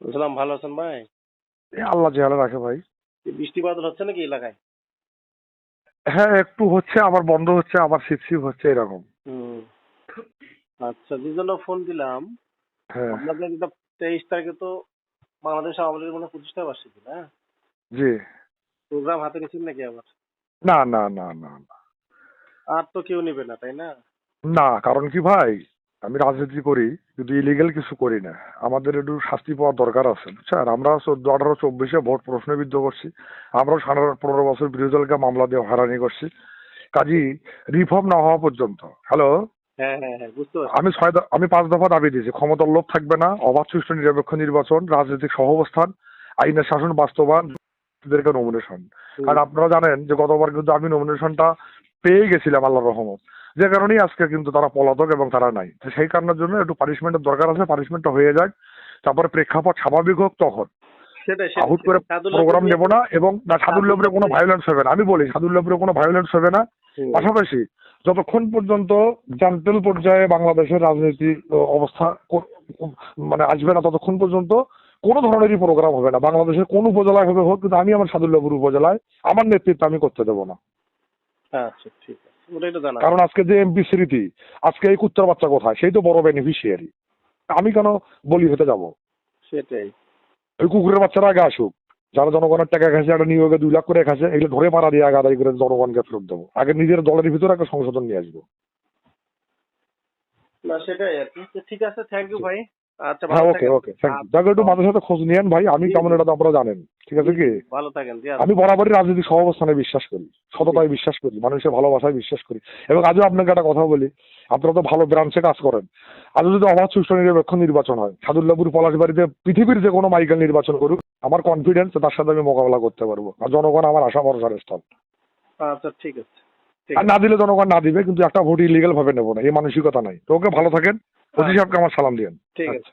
বলছিলাম ভালো আছেন ভাই? আল্লাহ জেহালে রাখে ভাই। এই বৃষ্টি বাদল হচ্ছে নাকি এলাকায়? হ্যাঁ একটু হচ্ছে আবার বন্ধ হচ্ছে আবার হচ্ছে এরকম। আচ্ছা যে জন্য ফোন দিলাম হ্যাঁ। আপনাদের তেইশ তারিখে তো বাংলাদেশ আওয়ামী লীগের মনে প্রতিষ্ঠা বার্ষিকী না? জি। প্রোগ্রাম হাতে নিয়েছেন নাকি আবার? না না না না না। আর তো কেউ নেবে না তাই না? না কারণ কি ভাই? আমি রাজনীতি করি কিন্তু ইলিগেল কিছু করি না। আমাদের একটু শাস্তি পাওয়ার দরকার আছে বুঝছেন? আমরা চোদ্দ আঠারো চব্বিশে ভোট প্রশ্নবিদ্ধ করছি। আমরাও সাড়ে পনেরো বছর বিরোধী দলকে মামলা দিয়ে হয়রানি করছি। কাজী রিফর্ম না হওয়া পর্যন্ত। হ্যালো হ্যাঁ হ্যাঁ আমি ছয় আমি পাঁচ দফা দাবি দিয়েছি। ক্ষমতার লোভ থাকবে না অবাধ সুষ্ঠু নিরপেক্ষ নির্বাচন রাজনৈতিক সহাবস্থান আইনের শাসন বাস্তবায়ন এদেরকে নমিনেশন কারণ আপনারা জানেন যে গতবার কিন্তু আমি নমিনেশনটা পেয়ে গেছিলাম আল্লাহর রহমত। যে কারণেই আজকে কিন্তু তারা পলাতক এবং তারা নাই। সেই কারণের জন্য একটু পানিশমেন্টের দরকার আছে পানিশমেন্টটা হয়ে যাক। তারপরে প্রেক্ষাপট স্বাভাবিক হোক তখন আহুট করে প্রোগ্রাম নেব না এবং না সাদুল্লাপুরে কোনো ভায়োলেন্স হবে না। আমি বলি সাদুল্লাপুরে কোনো ভায়োলেন্স হবে না। পাশাপাশি যতক্ষণ পর্যন্ত জান্টেল পর্যায়ে বাংলাদেশের রাজনীতি অবস্থা মানে আসবে না ততক্ষণ পর্যন্ত কোনো ধরনেরই প্রোগ্রাম হবে না। বাংলাদেশের কোন উপজেলায় হবে হোক কিন্তু আমি আমার সাদুল্লাপুর উপজেলায় আমার নেতৃত্ব আমি করতে দেবো না। আচ্ছা ঠিক আছে। কারণ আজকে যে এমপি স্মৃতি আজকে এই কুত্তার বাচ্চা কোথায়? সেই তো বড় বেনিফিশিয়ারি আমি কেন বলি হতে যাব? সেটাই। ওই কুকুরের বাচ্চারা আগে আসুক। যারা জনগণের টাকা খাইছে একটা নিয়োগে দুই লাখ করে খাইছে এগুলো ধরে মারা দিয়ে আগে আদায় করে জনগণকে ফেরত দেবো। আগে নিজের দলের ভিতরে একটা সংশোধন নিয়ে আসব। না সেটাই আর কি। ঠিক আছে থ্যাংক ইউ ভাই। আচ্ছা হ্যাঁ ভালো ওকে ওকে থ্যাংক ইউ যাকে একটু সাথে খোঁজ নিয়েন ভাই আমি কেমন এটা তো আপনারা জানেন ঠিক আছে কি? ভালো থাকেন আমি বরাবরই রাজনৈতিক সহাবস্থানে বিশ্বাস করি সততায় বিশ্বাস করি মানুষের ভালোবাসায় বিশ্বাস করি। এবং আজও আপনাকে একটা কথা বলি আপনারা তো ভালো ব্রাঞ্চে কাজ করেন। আজও যদি অবাধ সুষ্ঠু নিরপেক্ষ নির্বাচন হয় সাদুল্লাপুর পলাশবাড়িতে পৃথিবীর যে কোনো মাইকেল নির্বাচন করুক আমার কনফিডেন্স তার সাথে আমি মোকাবেলা করতে পারব। আর জনগণ আমার আশা ভরসার স্থল। আচ্ছা ঠিক আছে আর না দিলে জনগণ না দিবে কিন্তু একটা ভোট ইলিগেল ভাবে নেব না এই মানসিকতা নাই। তো ওকে ভালো থাকেন। ওসি সাহেবকে আমার সালাম দিয়েন ঠিক আচ্ছা। আছে